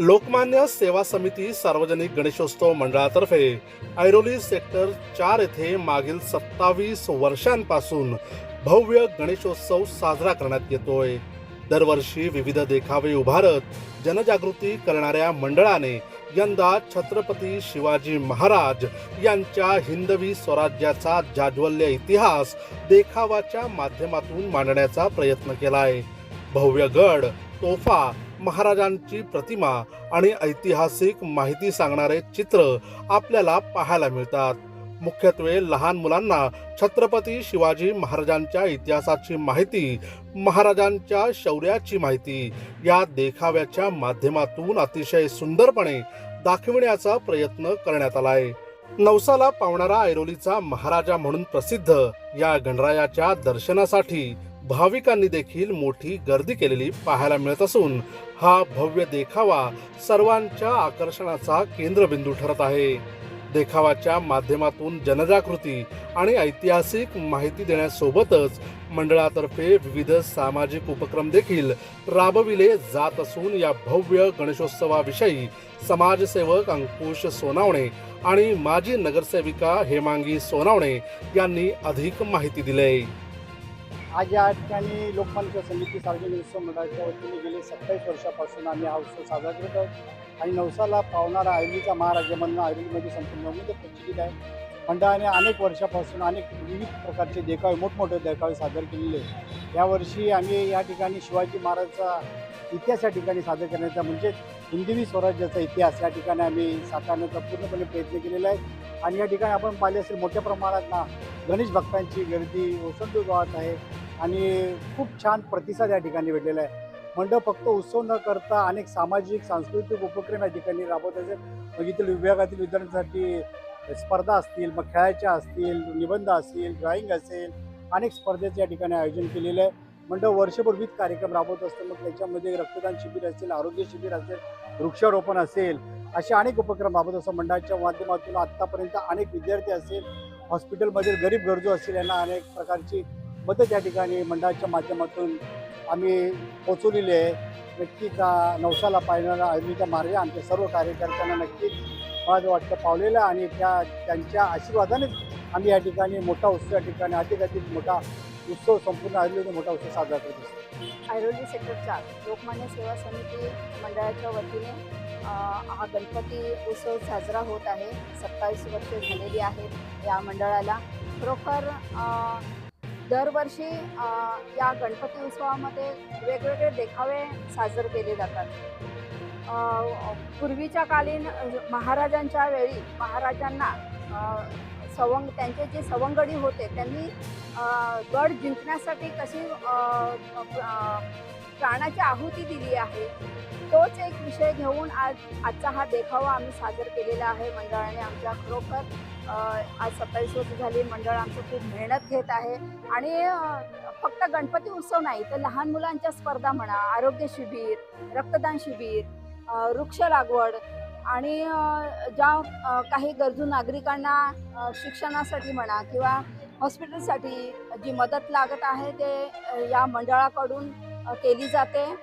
लोकमान्य सेवा समिती सार्वजनिक गणेशोत्सव मंडळातर्फे ऐरोली सेक्टर चार येथे मागील सत्तावीस वर्षांपासून भव्य गणेशोत्सव साजरा करण्यात येतोय. दरवर्षी विविध देखावे उभारत जनजागृती करणाऱ्या मंडळाने यंदा छत्रपती शिवाजी महाराज यांच्या हिंदवी स्वराज्याचा जाज्वल्य इतिहास देखावाच्या माध्यमातून मांडण्याचा प्रयत्न केलाय. भव्य गड तोफा महाराजांची प्रतिमा आणि ऐतिहासिक माहिती सांगणारे चित्र आपल्याला पाहायला मिळतात. मुख्यत्वे लहान मुलांना छत्रपती शिवाजी महाराजांच्या इतिहासाची माहिती महाराजांच्या शौर्याची माहिती या देखाव्याच्या माध्यमातून अतिशय सुंदरपणे दाखविण्याचा प्रयत्न करण्यात आलाय. नवसाला पावणारा ऐरोलीचा महाराजा म्हणून प्रसिद्ध या गणरायाच्या दर्शनासाठी भाविकांनी देखील मोठी गर्दी केलेली पाहायला मिळत असून हा भव्य देखावा सर्वांच्या आकर्षणाचा केंद्रबिंदू ठरत आहे. देखावाच्या माध्यमातून जनजागृती आणि ऐतिहासिक माहिती देण्यासोबतच मंडळातर्फे विविध सामाजिक उपक्रम देखील राबविले जात असून या भव्य गणेशोत्सवाविषयी समाजसेवक अंकुश सोनावणे आणि माजी नगरसेविका हेमांगी सोनावणे यांनी अधिक माहिती दिली. आज या ठिकाणी लोकमान्य समिती सार्वजनिक उत्सव मंडळाच्या वतीने गेले सत्तावीस वर्षापासून आम्ही हा उत्सव साजरा करत आहोत. आणि नवसाला पावणारा आयुर्वेदचा महाराजा म्हणून आयुर्वेदमध्ये संपूर्ण नवनीत प्रचलित आहे. मंडळाने अनेक वर्षापासून अनेक विविध प्रकारचे देखावे मोठमोठे देखावे सादर केलेले आहे. यावर्षी आम्ही या ठिकाणी शिवाजी महाराजचा इतिहास या ठिकाणी सादर करण्याचा म्हणजे हिंदवी स्वराज्याचा इतिहास या ठिकाणी आम्ही साकारण्याचा पूर्णपणे प्रयत्न केलेला आहे. आणि या ठिकाणी आपण पाहिले असेल मोठ्या प्रमाणात ना गणेश भक्तांची गर्दी ओसंडू गावात आहे. आणि खूप छान प्रतिसाद या ठिकाणी भेटलेला आहे. मंडप फक्त उत्सव न करता अनेक सामाजिक सांस्कृतिक उपक्रम या ठिकाणी राबवत असेल मग इथील विभागातील विद्यार्थ्यांसाठी स्पर्धा असतील मग खेळायच्या असतील निबंध असतील ड्रॉइंग असेल अनेक स्पर्धेचे या ठिकाणी आयोजन केलेलं आहे. मंडळ वर्षभर विविध कार्यक्रम राबवत असतो. मग त्याच्यामध्ये रक्तदान शिबिर असेल आरोग्य शिबिर असेल वृक्षारोपण असेल असे अनेक उपक्रम राबवत असतं. मंडळाच्या माध्यमातून आत्तापर्यंत अनेक विद्यार्थी असेल हॉस्पिटलमधील गरीब गरजू असतील यांना अनेक प्रकारची मदत या ठिकाणी मंडळाच्या माध्यमातून आम्ही पोचवलेली आहे. नक्कीच हा नवसाला पाहणारा आर्मीचा मार्ग आमच्या सर्व कार्यकर्त्यांना नक्कीच मला वाटतं पावलेलं आणि त्या त्यांच्या आशीर्वादानेच आम्ही या ठिकाणी मोठा उत्सव या ठिकाणी अधिकाधिक मोठा उत्सव संपूर्ण आयुर्वेद मोठा उत्सव साजरा करत असतो. ऐरोली सेक्टरच्या लोकमान्य सेवा समिती मंडळाच्या वतीने हा गणपती उत्सव साजरा होत आहे. सत्तावीस वर्षे झालेली आहेत या मंडळाला. खरोखर दरवर्षी या गणपती उत्सवामध्ये वेगवेगळे देखावे साजरे केले जातात. पूर्वीच्या कालीन महाराजांच्या वेळी महाराजांना सवंग त्यांचे जे सवंगडी होते त्यांनी गड जिंकण्यासाठी कशी प्राणाची आहुती दिली आहे. तोच एक विषय घेऊन आज आजचा हा देखावा आम्ही सादर केलेला आहे. मंडळाने आमच्या खरोखर आज सत्तावीस वर्ष झाली. मंडळ आमचं खूप मेहनत घेत आहे. आणि फक्त गणपती उत्सव नाही तर लहान मुलांच्या स्पर्धा म्हणा आरोग्य शिबिर रक्तदान शिबिर वृक्ष लागवड आणि ज्या काही गरजू नागरिकांना शिक्षणासाठी म्हणा किंवा हॉस्पिटलसाठी जी मदत लागत आहे ते या मंडळाकडून केली जाते.